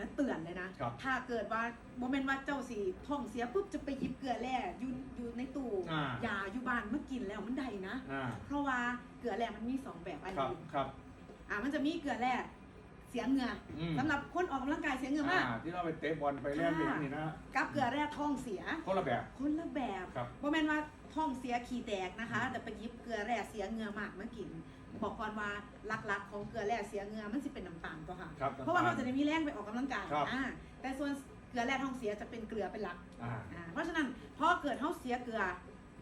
นะเตือนเลยนะ ครับถ้าเกิดว่าโมเมนต์ว่าเจ้าสีท้องเสียปุ๊บจะไปหยิบเกลือแร่อยู่อยู่ในตู้อ่า ยาอยู่บ้านเมื่อกินแล้วมันได้นะ อ่าเพราะว่าเกลือแร่มันมีสองแบบอันครับนี้ครับ อ่ามันจะมีเกลือแร่เสียเหงื่ออม สำหรับคนออกกำลังกายเสียเหงื่อมากที่เราไปเตะบอลไปเล่นอย่างนี้นะกับเกลือแร่ท้องเสีย คนละแบบ คนละแบบครับโมเมนต์ว่าท้องเสียขี้แตกนะคะ แต่ไปหยิบเกลือแร่เสียเหงื่อมากมากิน บอกก่อนว่าหลักๆ ของเกลือแร่เสียเหงื่อมันสิเป็นน้ำตาลตัวค่ะ ครับเพราะว่าเราจะได้มีแรงไปออกกำลังกายครับ อ่าแต่ส่วนเกลือแร่ท้องเสียจะเป็นเกลือเป็นหลักอ่า อ่าเพราะฉะนั้นพอเกิดท้องเสียเกลือ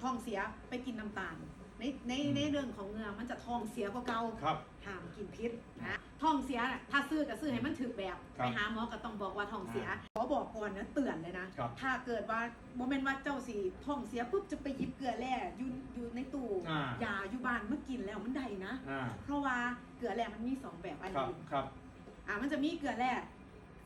ท้องเสียไปกินน้ำตาล ในในในเรื่องของเหงื่อมันจะท้องเสียกว่าเก่าครับ ห้ามกินพิษนะท้องเสียน่ะถ้าซื้อก็ซื้อให้มันถือแบบครับไปหาหมอก็ต้องบอกว่าท้องเสียขอบอกก่อนนะเตือนเลยนะครับ ถ้าเกิดว่าโมเมนต์ว่าเจ้าสีท้องเสียปุ๊บจะไปหยิบเกลือแร่อยู่อยู่ในตู้อ่ายาอยู่บ้านเมื่อกินแล้วมันได้นะ อ่าเพราะว่าเกลือแร่มันมีสองแบบอันครับนี้ครับ อ่ามันจะมีเกลือแร่เ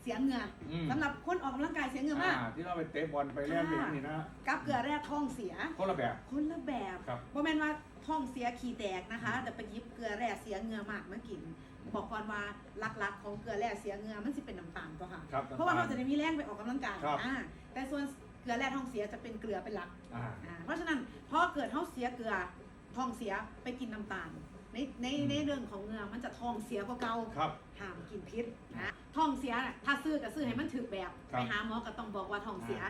สียเหงื่ออม สำหรับคนออกกำลังกายเสียเหงื่อมากที่เราไปเตะบอลไปเล่นอย่างนี้นะกับเกลือแร่ท้องเสีย คนละแบบ คนละแบบครับโมเมนต์ว่าท้องเสียขี้แตกนะคะ แต่ไปหยิบเกลือแร่เสียเหงื่อมากมากิน บอกก่อนว่าหลักๆ ของเกลือแร่เสียเหงื่อมันสิเป็นน้ำตาลตัวค่ะ ครับเพราะว่าเราจะได้มีแรงไปออกกำลังกายครับ อ่าแต่ส่วนเกลือแร่ท้องเสียจะเป็นเกลือเป็นหลักอ่า อ่าเพราะฉะนั้นพอเกิดท้องเสียเกลือท้องเสียไปกินน้ำตาล ในในในเรื่องของเหงื่อมันจะท้องเสียกว่าเก่าครับ ห้ามกินพิษนะท้องเสียน่ะถ้าซื้อก็ซื้อให้มันถือแบบ ครับ ไปหาหมอก็ต้องบอกว่าท้องเสีย